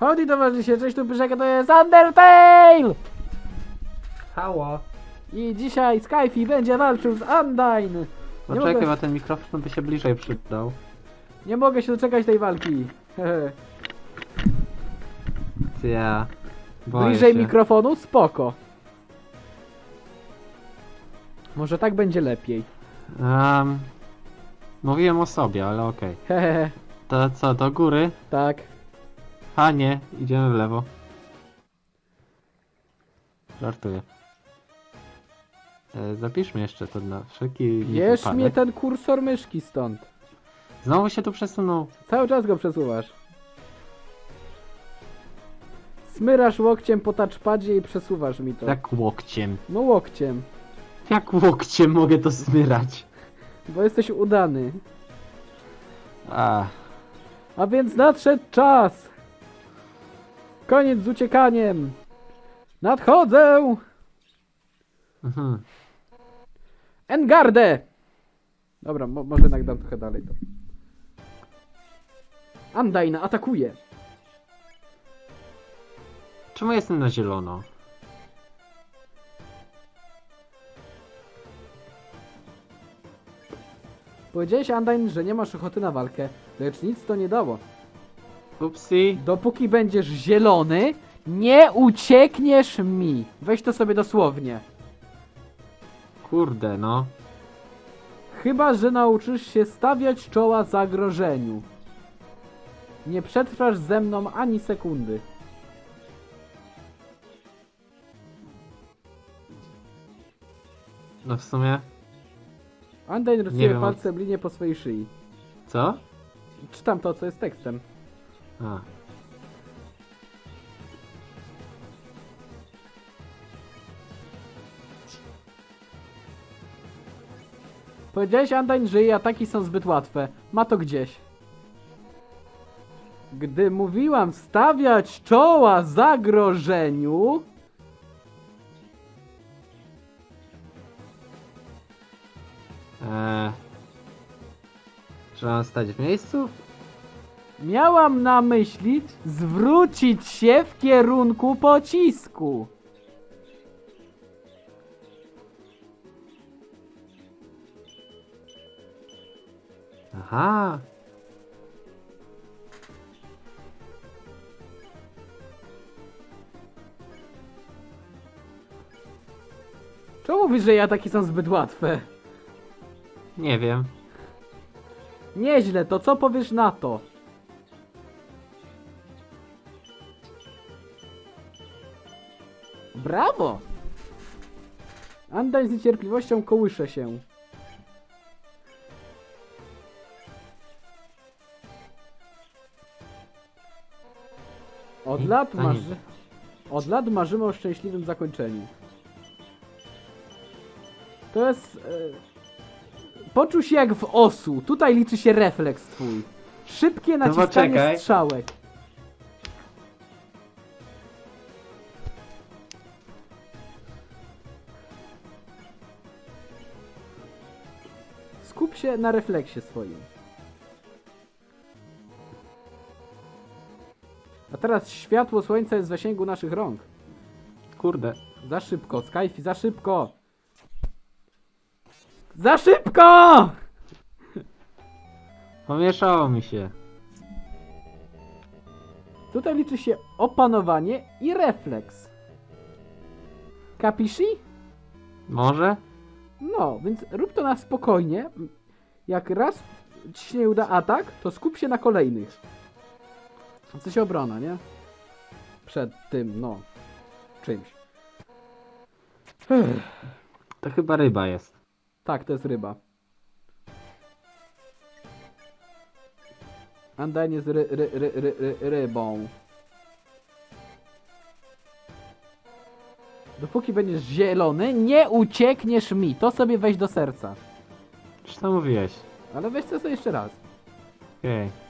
Howdy towarzysze, cześć tu Pyszek, to jest Undertale! Halo. I dzisiaj Skyfi będzie walczył z Undyne. Nie Poczekaj, mogę, bo ten mikrofon by się bliżej przydał. nie mogę się doczekać tej walki. Ja. Boję Bliżej się. mikrofonu? Spoko. Może tak będzie lepiej. Um, mówiłem o sobie, ale okej. To co, do góry? tak. A nie, idziemy w lewo. Żartuję. E, zapiszmy jeszcze to na wszelki Bierz wypadek. mnie ten kursor myszki stąd. Znowu się tu przesunął. Cały czas go przesuwasz. Smyrasz łokciem po touchpadzie i przesuwasz mi to. Jak łokciem. No łokciem, Jak łokciem mogę to smyrać? bo jesteś udany. A, A więc nadszedł czas! Koniec z uciekaniem! Nadchodzę! mhm. Engardę! Dobra, mo może jednak dam trochę dalej to. Undyne atakuje! Czemu jestem na zielono? Powiedziałeś Undyne, że nie masz ochoty na walkę, lecz nic to nie dało. Upsi. Dopóki będziesz zielony, nie uciekniesz mi. Weź to sobie dosłownie. Kurde, no. Chyba, że nauczysz się stawiać czoła zagrożeniu. Nie przetrwasz ze mną ani sekundy. No w sumie. Nie rysuje wiem, palcem linię po swojej szyi. Co? Czytam to, co jest tekstem. A. Powiedziałeś że jej ataki są zbyt łatwe. Ma to gdzieś. Gdy mówiłam stawiać czoła zagrożeniu... Eee. Mam stać w miejscu? Miałam na myśli zwrócić się w kierunku pocisku. Aha. Czemu mówisz, że jej ataki są zbyt łatwe? Nie wiem. Nieźle, to co powiesz na to? Brawo! Andaj z niecierpliwością kołysze się. Od lat, marzy... Od lat marzymy o szczęśliwym zakończeniu. To jest... E... Poczuł się jak w osu. Tutaj liczy się refleks twój. Szybkie naciskanie poczekaj. strzałek. Na refleksie swoim. A teraz światło słońca jest w zasięgu naszych rąk. Kurde. Za szybko, Skyfi, za szybko! Za szybko! Pomieszało mi się. Tutaj liczy się opanowanie i refleks. Kapishi? Może? No, więc rób to na spokojnie. Jak raz ci się nie uda atak, to skup się na kolejnych. W sensie obrona, nie? Przed tym, no. Czymś. To chyba ryba jest. Tak, to jest ryba. Undyne jest ry, ry, ry, ry, ry, rybą. Dopóki będziesz zielony, nie uciekniesz mi. To sobie weź do serca. To mówiłeś? Ale weź to sobie jeszcze raz. Okej. Mhm.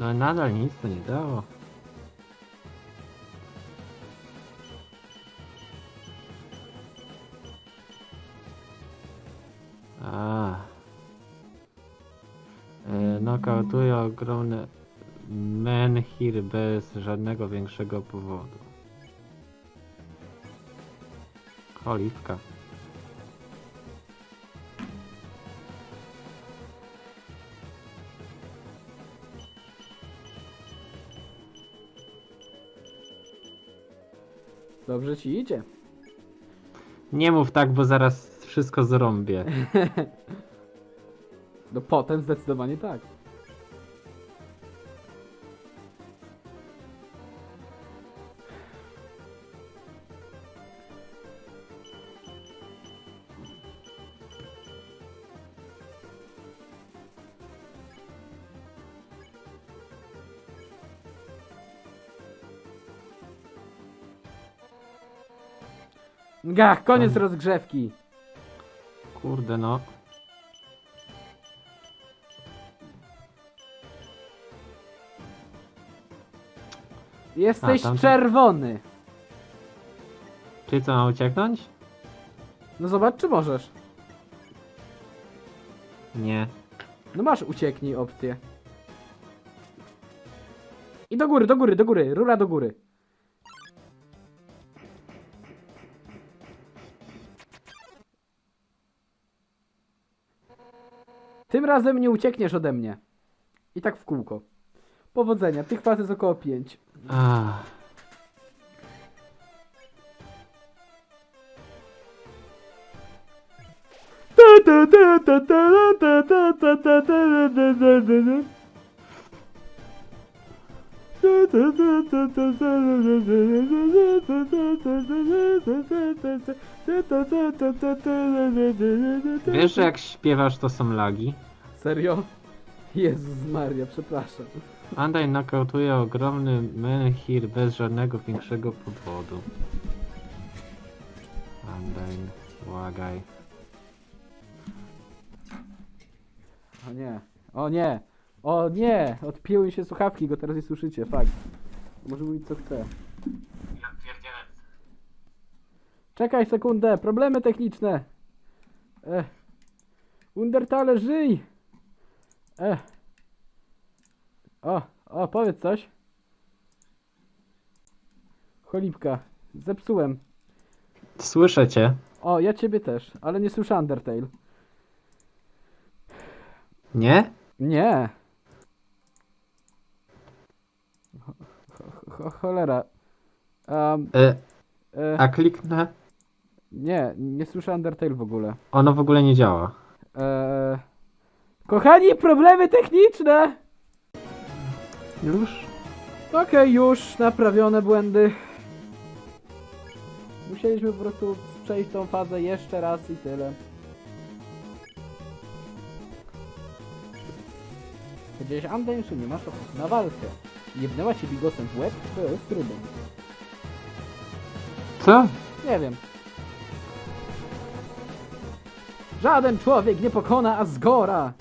No nadal nic to nie dało. A. E, Nokautuje ogromny menhir bez żadnego większego powodu. Cholipka. Dobrze ci idzie. Nie mów tak, bo zaraz wszystko zrąbię. No potem zdecydowanie tak. Gach, koniec Tam. rozgrzewki. Kurde no. Jesteś A, tamten- czerwony. Czy co, mam ucieknąć? No zobacz, czy możesz. Nie. No masz ucieknij opcję. I do góry, do góry, do góry, rura do góry. Tym razem nie uciekniesz ode mnie. I tak w kółko. Powodzenia, tych faz jest około 5. Ach. Wiesz, że jak śpiewasz to są lagi? Serio? Jezus Maria, przepraszam. Andaj nokautuje ogromny menhir bez żadnego większego powodu. Andaj, błagaj. O nie, o nie, o nie! Odpięły mi się słuchawki, go teraz nie słyszycie, fakt. Może mówić co chce. Czekaj sekundę, problemy techniczne. Ech. Undertale, żyj! Ech. O, o, powiedz coś. Cholipka, zepsułem. Słyszę cię. O, ja ciebie też, ale nie słyszę Undertale. Nie? Nie. Cho, cho, cho, cholera. Um, E, e, a kliknę. nie, nie słyszę Undertale w ogóle. Ono w ogóle nie działa. E, kochani, problemy techniczne! Już? Okej, już naprawione błędy. Musieliśmy po prostu przejść tą fazę jeszcze raz i tyle. Powiedziałeś, Andain, że nie masz ochoty na walkę. Jebnęła cię bigosem w łeb? To jest trudno. Co? Nie wiem. Żaden człowiek nie pokona Asgora!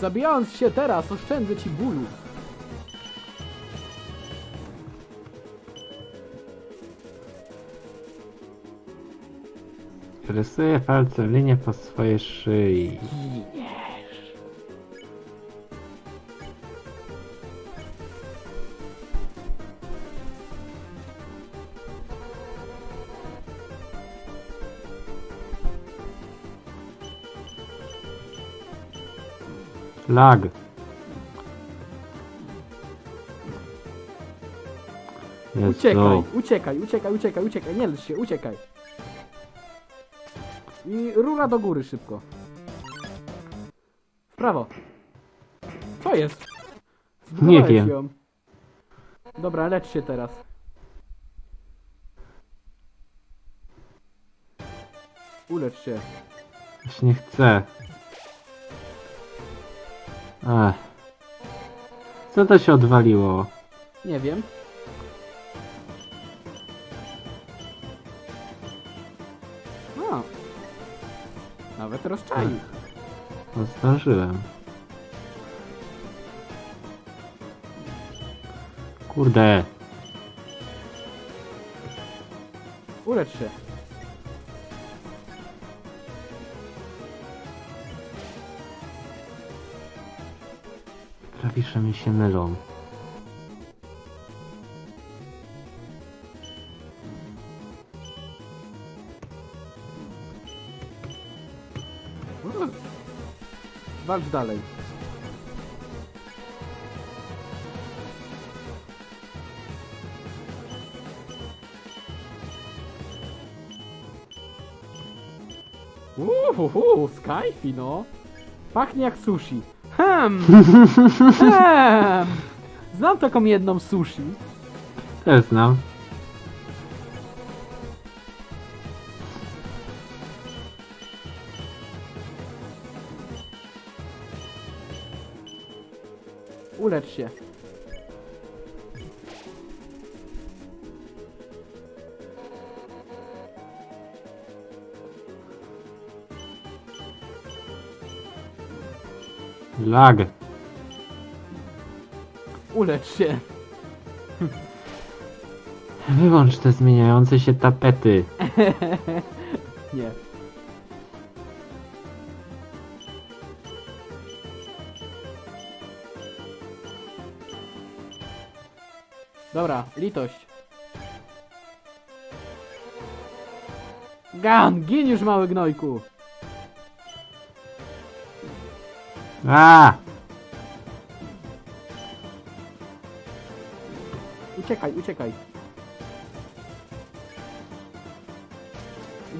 Zabijając się teraz, oszczędzę ci bólu. rysuję palcem linię po swojej szyi. Lag. Jezu. Uciekaj, uciekaj, uciekaj, uciekaj, uciekaj, nie lecz się, uciekaj. I rura do góry szybko. W prawo. Co jest? Zbudowałeś wiem. Ją. Dobra, lecz się teraz. Ulecz się. Już nie chcę. Ech. Co to się odwaliło? Nie wiem. No. Nawet rozczaił. No, zdążyłem. Kurde. Ulecz się. Klawisze mi się mylą. Walcz dalej. Uhuhu, Skyfi no. Pachnie jak sushi. Hmm. hmm. Znam taką jedną sushi. Też znam. Ulecz się. Lag. Ulecz się. Wyłącz te zmieniające się tapety. Nie. Dobra, litość. Gan, gin już mały gnojku. A! Uciekaj, uciekaj.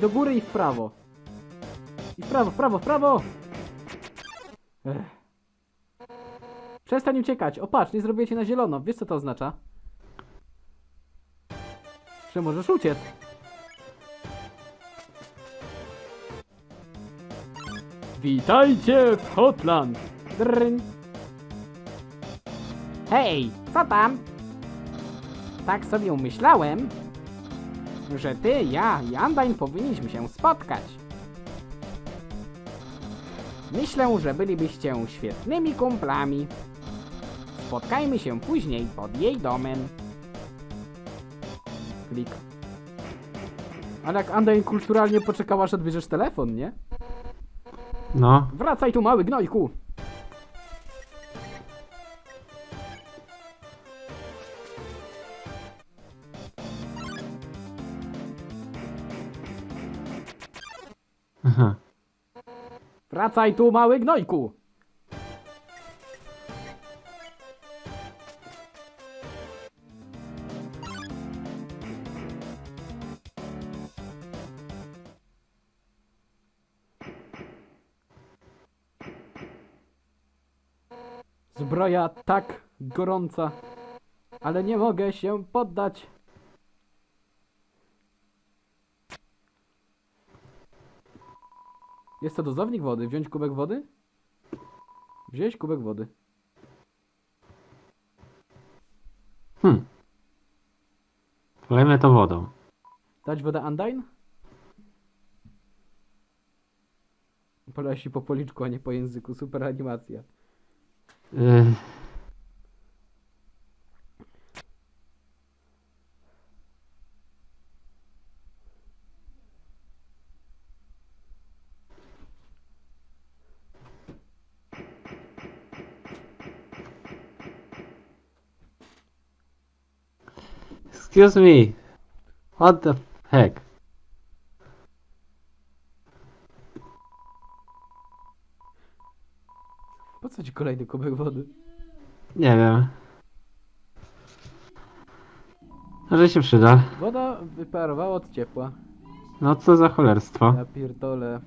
Do góry i w prawo. I w prawo, w prawo, w prawo! Ech. Przestań uciekać. O patrz, nie zrobię cię na zielono. Wiesz co to oznacza? Że możesz uciec. Witajcie w Hotland! Drń. Hej, co tam? Tak sobie umyślałem, że ty, ja i Undyne powinniśmy się spotkać. Myślę, że bylibyście świetnymi kumplami. Spotkajmy się później pod jej domem. Klik. Ale jak Undyne kulturalnie poczekała, aż odbierzesz telefon, nie? No, Wracaj tu, mały gnojku! aha. Wracaj tu, mały gnojku! Zbroja tak gorąca, ale nie mogę się poddać. Jest to dozownik wody. Wziąć kubek wody? Wziąć kubek wody. Hm. Wlejmy to wodą. Dać wodę Undyne? Poleci po policzku, a nie po języku. Super animacja. Excuse me. What the heck? Po co ci kolejny kubek wody? Nie wiem. Może się przyda. Woda wyparowała od ciepła. No co za cholerstwo. Ja pierdolę.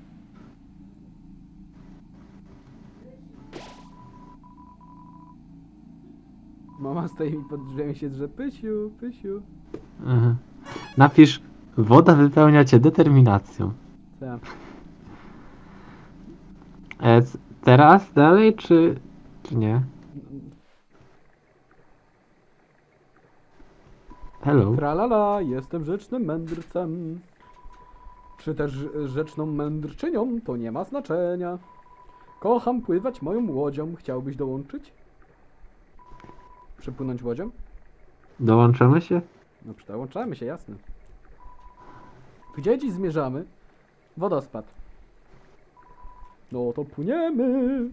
Mama stoi mi pod drzwiami się drze. Pysiu, Pysiu. Mhm. Napisz, woda wypełnia cię determinacją. Co? E, teraz dalej, czy, czy nie? Hello. Tralala, jestem rzecznym mędrcem. Czy też rzeczną mędrczynią, to nie ma znaczenia. Kocham pływać moją łodzią. Chciałbyś dołączyć? Przypłynąć łodzią? Dołączymy się? No przyłączamy się, jasne. Gdzie dziś zmierzamy? Wodospad. No to płyniemy.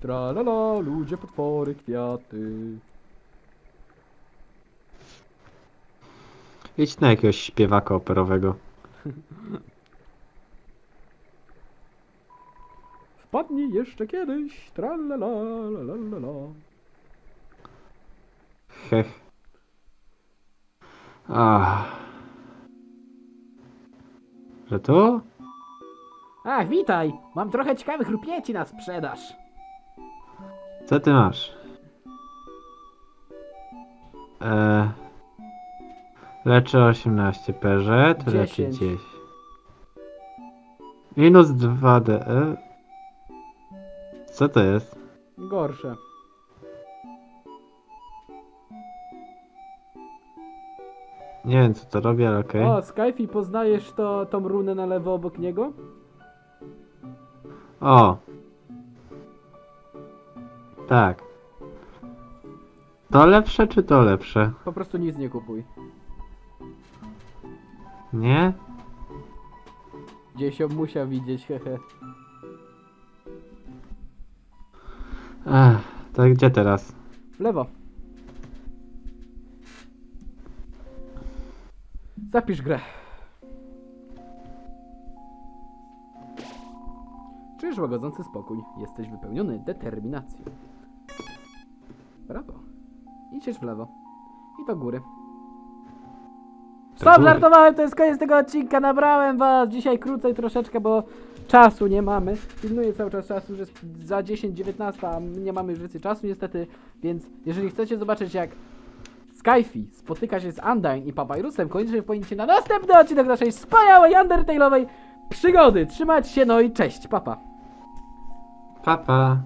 Tralala, ludzie, potwory, kwiaty. Idź na jakiegoś śpiewaka operowego. Wpadnij jeszcze kiedyś. Tralala, la la la la. Hech. Ach. Że tu? Ach, witaj! Mam trochę ciekawych rupieci na sprzedaż. Co ty masz? Eee, leczy 18 PZ, leczy 10. 10. Minus 2 DE. Co to jest? Gorsze. Nie wiem co to robi, ale okej. O, Skyfi, poznajesz to, tą runę na lewo obok niego? O! Tak. To lepsze czy to lepsze? Po prostu nic nie kupuj. Nie? Gdzieś ją musiał widzieć, hehe. Ech, to gdzie teraz? W lewo. Zapisz grę. Czujesz łagodzący spokój. Jesteś wypełniony determinacją. Brawo. Idziesz w lewo. I do góry. Stop, żartowałem, to jest koniec tego odcinka, nabrałem was dzisiaj krócej troszeczkę, bo czasu nie mamy. Pilnuję cały czas czasu, że jest za 10-19, a nie mamy już więcej czasu niestety, więc jeżeli chcecie zobaczyć jak Skyfi spotyka się z Undyne i Papyrusem, koniecznie wpłynięcie na następny odcinek naszej wspaniałej Undertale'owej przygody. Trzymać się, no i cześć, papa. Papa.